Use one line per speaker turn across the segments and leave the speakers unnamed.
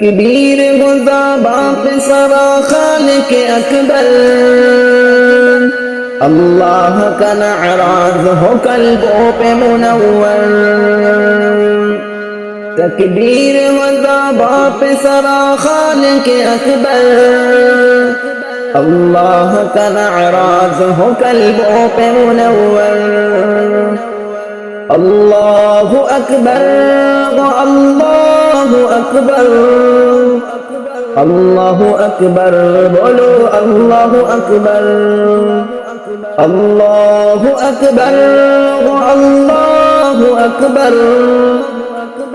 تكبیر غزا باپ سرا خالق اکبر. اللہ کا نعراض ہو قلبوں پہ منور. تکبیر غزا باپ سرا خالق اکبر. اللہ کا نعراض ہو قلبوں پہ منور. আল্লাহু আকবার আল্লাহু আকবার। আল্লাহু আকবার, বলো আল্লাহু আকবার। আল্লাহু আকবার আল্লাহু আকবার।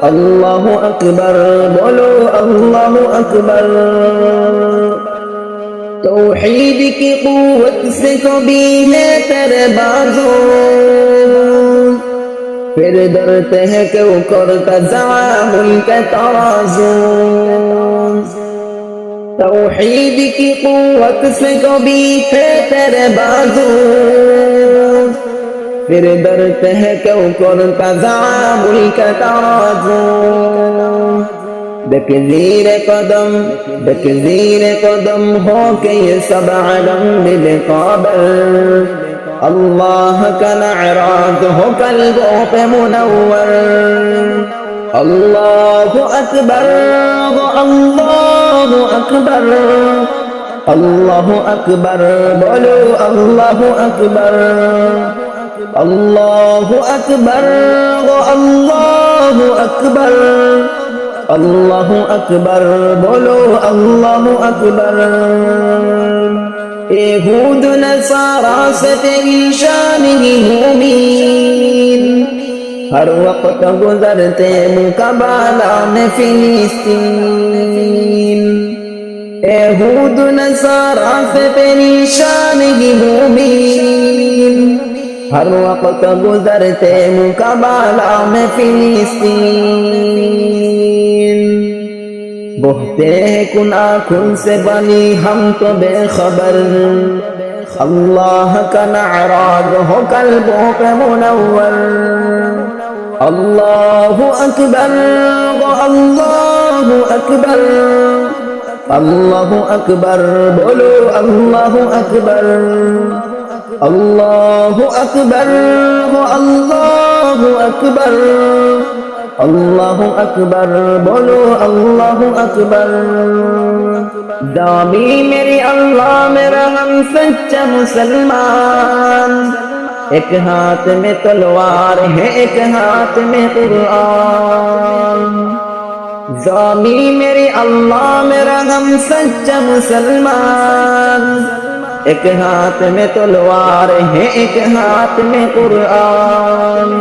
আল্লাহু আকবার, বলো আল্লাহু আকবার। توحید کی قوت سے کبھی نہ تر بازو پھر درتے ہیں کہ وہ کرتا زعامل کا ترازو توحید کی قوت سے کبھی تھے تیرے بازو پھر درتے ہیں کہ وہ کرتا زعامل کا ترازو دیکھ زیر قدم دیکھ زیر قدم ہو کے یہ سب عالم میں قابل الله كان كنعراته كالبعث منور الله أكبر. الله أكبر. الله أكبر. بلو الله أكبر. الله أكبر. الله أكبر. الله أكبر. بلو الله أكبر. يهود نصارى ستنشانهم ہر وقت گزرتے مقبالہ میں فلسطین یہود نصارى ستنشانهم ہر وقت گزرتے مقبالہ میں فلسطین بہتے کن آنکھوں سے بنی ہم تو بے خبر اللہ کا نعراض ہو قلبوں پہ منور اللہ اکبر اللہ اکبر اللہ اکبر بولو اللہ اکبر اللہ اکبر اللہ اکبر আল্লাহু আকবার বলো আল্লাহু আকবার দাবি মেরে আল্লাহ মেরা হাম সচ্চা মুসলমান ایک ہاتھ میں تلوار ہے ایک ہاتھ میں قرآن زامی میرے اللہ میرا ہم سچا مسلمان ایک ہاتھ میں تلوار ہے ایک ہاتھ میں قرآن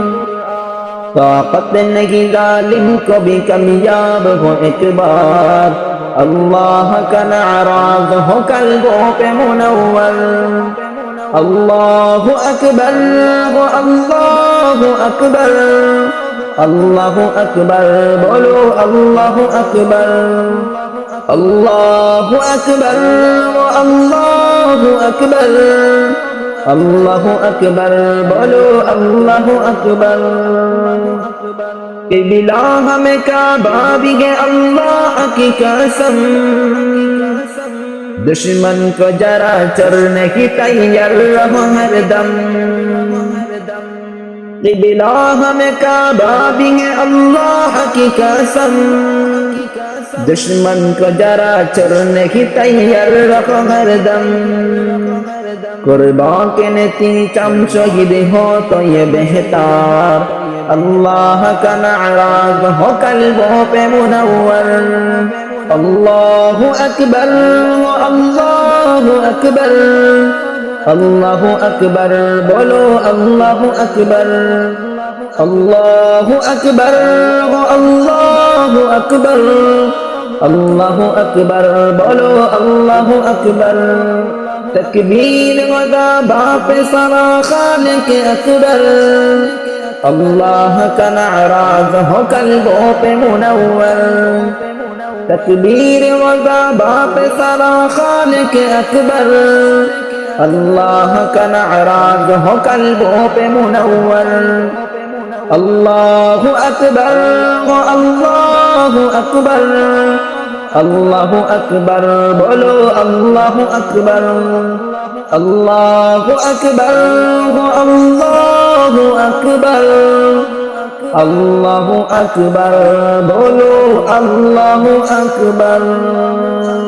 طاقت نہیں ظالم کو بھی کمیاب ہو ایک بار اللہ کا نعراض ہو قلبوں پہ منور اللہ اکبر اللہ اکبر اللہ اکبر بولو اللہ اکبر اللہ اکبر اللہ اکبر আল্লাহ আকবর বলো আল্লাহ আকবর बिला हमें काबा भी है अल्लाह की कसम दुश्मन को जरा चरने की तैयार रहो हर दम बिला हमें काबा भी है अल्लाह की कसम दुश्मन को जरा चरने की तैयार रहो हर दम করব কেনে তিন চাম শহীদ হো তো ইয়ে বেহতার। আল্লাহ কানারাজ হো কলব পে মুনাওয়ার। বলো আল্লাহু تکبیر ودا باپ سرا خالق اکبر اللہ کا نعراض ہو قلبوں پہ منور تکبیر ودا باپ سرا خالق اکبر اللہ کا نعراض ہو قلبوں پہ منور اللہ اکبر اللہ اکبر আল্লাহু আকবর বলো আল্লাহ আকবর। আল্লাহ আকবর আল্লাহ আকবর। আল্লাহ আকবর বলো আল্লাহ আকবার।